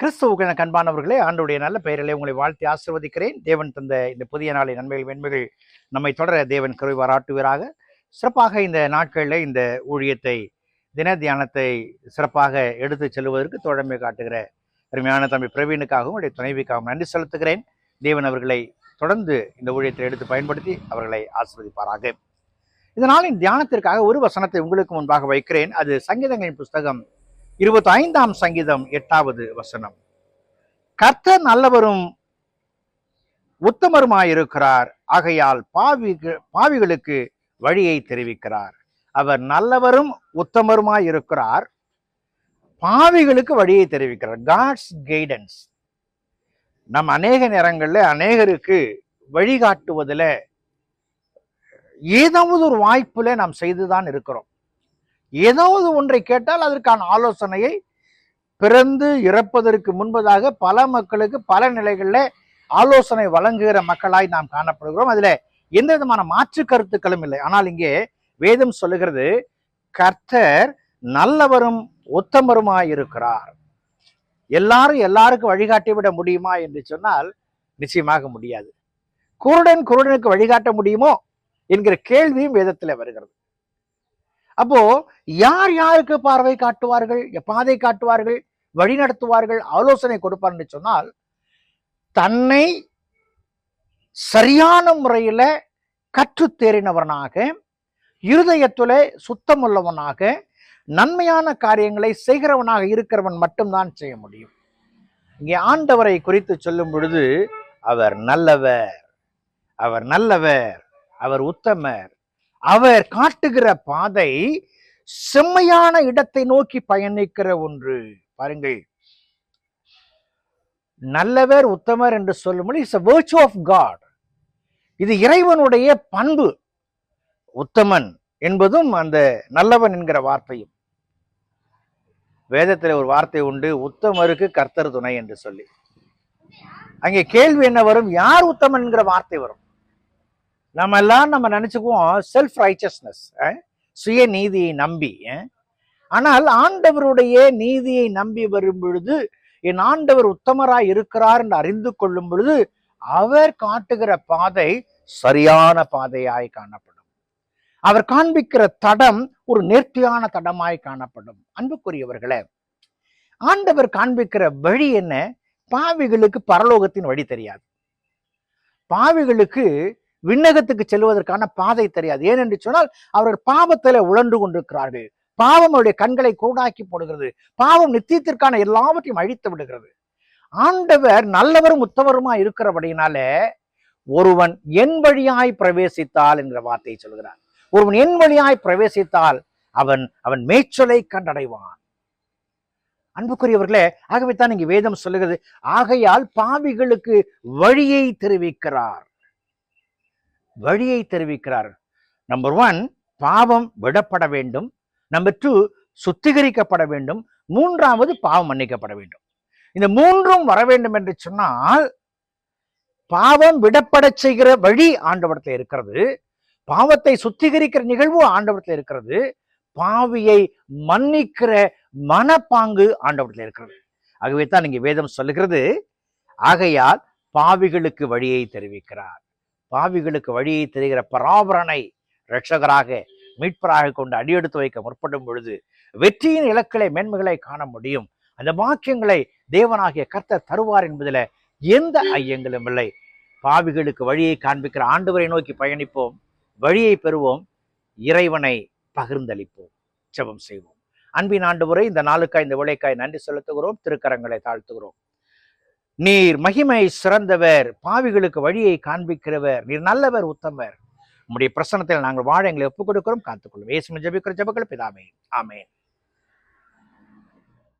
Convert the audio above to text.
கிறிஸ்துவுக்கு கண்பானவர்களே ஆண்டுடைய நல்ல பெயரிலே உங்களை வாழ்த்தி ஆசிர்வதிக்கிறேன். தேவன் தந்த இந்த புதிய நாளை நன்மைகள் வெண்மைகள் நம்மை தொடர தேவன் கருவி பாராட்டுவீராக. சிறப்பாக இந்த நாட்களில் இந்த ஊழியத்தை தின தியானத்தை சிறப்பாக எடுத்து செல்வதற்கு தோழமை காட்டுகிற அருமையான தம்பி பிரவீனுக்காகவும் உடைய துணைவிக்காகவும் நன்றி செலுத்துகிறேன். தேவன் அவர்களை தொடர்ந்து இந்த ஊழியத்தை எடுத்து பயன்படுத்தி அவர்களை ஆசிர்வதிப்பாராக. இந்த தியானத்திற்காக ஒரு வசனத்தை உங்களுக்கு முன்பாக வைக்கிறேன். அது சங்கீதங்களின் புஸ்தகம் இருபத்தி ஐந்தாம் சங்கீதம் எட்டாவது வசனம். கர்த்தர் நல்லவரும் உத்தமருமாயிருக்கிறார். ஆகையால் பாவிக பாவிகளுக்கு வழியை தெரிவிக்கிறார். அவர் நல்லவரும் உத்தமருமாயிருக்கிறார். பாவிகளுக்கு வழியை தெரிவிக்கிறார். காட்ஸ் கைடன்ஸ் நம் அநேக நேரங்களில் அநேகருக்கு வழிகாட்டுவதில் ஏதாவது ஒரு வாய்ப்புல நாம் செய்துதான் இருக்கிறோம். ஏதாவது ஒன்றை கேட்டால் அதற்கான ஆலோசனையை பிறந்து இறப்பதற்கு முன்பதாக பல மக்களுக்கு பல நிலைகளில் ஆலோசனை வழங்குகிற மக்களாய் நாம் காணப்படுகிறோம். அதில் எந்த விதமான மாற்று கருத்துக்களும் இல்லை. ஆனால் இங்கே வேதம் சொல்லுகிறது கர்த்தர் நல்லவரும் உத்தமருமாய் இருக்கிறார் எல்லாரும் எல்லாருக்கும் வழிகாட்டி விட முடியுமா என்று சொன்னால் நிச்சயமாக முடியாது. குருடன் குருடனுக்கு வழிகாட்ட முடியுமோ என்கிற கேள்வியும் வேதத்தில் வருகிறது. அப்போ யார் யாருக்கு பார்வை காட்டுவார்கள்? பாதை காட்டுவார்கள்? வழி நடத்துவார்கள்? ஆலோசனை கொடுப்பார்னு சொன்னால் தன்னை சரியான முறையில கற்றுத்தேறினவனாக தேறினவனாக இருதயத்துல சுத்தமுள்ளவனாக நன்மையான காரியங்களை செய்கிறவனாக இருக்கிறவன் மட்டும்தான் செய்ய முடியும். இங்கே ஆண்டவரை குறித்து சொல்லும் பொழுது அவர் நல்லவர் அவர் நல்லவர் அவர் உத்தமர் அவர் காட்டுகிற பாதை செம்மையான இடத்தை நோக்கி பயணிக்கிற ஒன்று. பாருங்கள். நல்லவர் உத்தமர் என்று சொல்லும்போது இட்ஸ் வேர்ச்சு ஆஃப் காட் இது இறைவனுடைய பண்பு. உத்தமன் என்பதும் அந்த நல்லவன் என்கிற வார்த்தையும். வேதத்தில் ஒரு வார்த்தை உண்டு உத்தமருக்கு கர்த்தர் துணை என்று சொல்லி. அங்கே கேள்வி என்ன வரும்? யார் உத்தமன் என்கிற வார்த்தை வரும்? நம்ம எல்லாம் நம்ம நினைச்சுக்குவோம் செல்ஃப் ரைச்சஸ்னஸ் சுய நீதியை நம்பி அஹ். ஆனால் ஆண்டவருடைய நீதியை நம்பி வரும் பொழுது என் ஆண்டவர் உத்தமராய் இருக்கிறார் என்று அறிந்து கொள்ளும் பொழுது அவர் காட்டுகிற பாதை சரியான பாதையாய் காணப்படும். அவர் காண்பிக்கிற தடம் ஒரு நேர்த்தியான தடமாய் காணப்படும். அன்புக்குரியவர்களே ஆண்டவர் காண்பிக்கிற வழி என்ன? பாவிகளுக்கு பரலோகத்தின் வழி தெரியாது. பாவிகளுக்கு விண்ணகத்துக்கு செல்வதற்கான பாதை தெரியாது. ஏனென்று சொன்னால் அவர்கள் பாவத்தில உழன்று கொண்டிருக்கிறார்கள். பாவம் அவருடைய கண்களை கூடாக்கி போடுகிறது. பாவம் நித்தியத்திற்கான எல்லாவற்றையும் அழித்து விடுகிறது. ஆண்டவர் நல்லவரும் உத்தவருமா இருக்கிறபடினால ஒருவன் என் வழியாய் பிரவேசித்தால் என்கிற வார்த்தையை சொல்கிறார். ஒருவன் என் வழியாய் பிரவேசித்தால் அவன் அவன் மேய்ச்சலை கண்டடைவான். அன்புக்குரியவர்களே ஆகவே தான் இங்கு வேதம் சொல்லுகிறது ஆகையால் பாவிகளுக்கு வழியை தெரிவிக்கிறார். வழியை தெரிவிக்கிறார். நம்பர் ஒன் பாவம் விடப்பட வேண்டும். நம்பர் டூ சுத்திகரிக்கப்பட வேண்டும். மூன்றாவது பாவம் மன்னிக்கப்பட வேண்டும். இந்த மூன்றும் வர வேண்டும் என்று சொன்னால் பாவம் விடப்பட செய்கிற வழி ஆண்டவரத்தில் இருக்கிறது. பாவத்தை சுத்திகரிக்கிற நிகழ்வு ஆண்டவரத்தில் இருக்கிறது. பாவியை மன்னிக்கிற மனப்பாங்கு ஆண்டவரத்தில் இருக்கிறது. ஆகவே தான் இங்கே வேதம் சொல்லுகிறது ஆகையால் பாவிகளுக்கு வழியை தெரிவிக்கிறார். பாவிகளுக்கு வழியை தெரிகிற பராபரனை இரட்சகராக மீட்பராக கொண்டு அடியெடுத்து வைக்க முற்படும் பொழுது வெற்றியின் இலக்களை மேன்மைகளை காண முடியும். அந்த வாக்கியங்களை தேவனாகிய கர்த்தர் தருவார் என்பதில் எந்த ஐயங்களும் இல்லை. பாவிகளுக்கு வழியை காண்பிக்கிற ஆண்டவரை நோக்கி பயணிப்போம் வழியை பெறுவோம் இறைவனை பகிர்ந்தளிப்போம் ஜெபம் செய்வோம். அன்பின் ஆண்டவரை இந்த நாளுக்காய் இந்த விளைக்காய் நன்றி செலுத்துகிறோம் திருக்கரங்களை தாழ்த்துகிறோம். நீர் மகிமை சிறந்தவர் பாவிகளுக்கு வழியை காண்பிக்கிறவர் நீர் நல்லவர் உத்தமர். உம்முடைய பிரசனத்தில் நாங்கள் வாழ எங்களை ஒப்புக் கொடுக்கிறோம் காத்துக்கொள்ளும். ஏசும ஜபிக்கிற ஜபக்கள் பிதாமே ஆமேன்.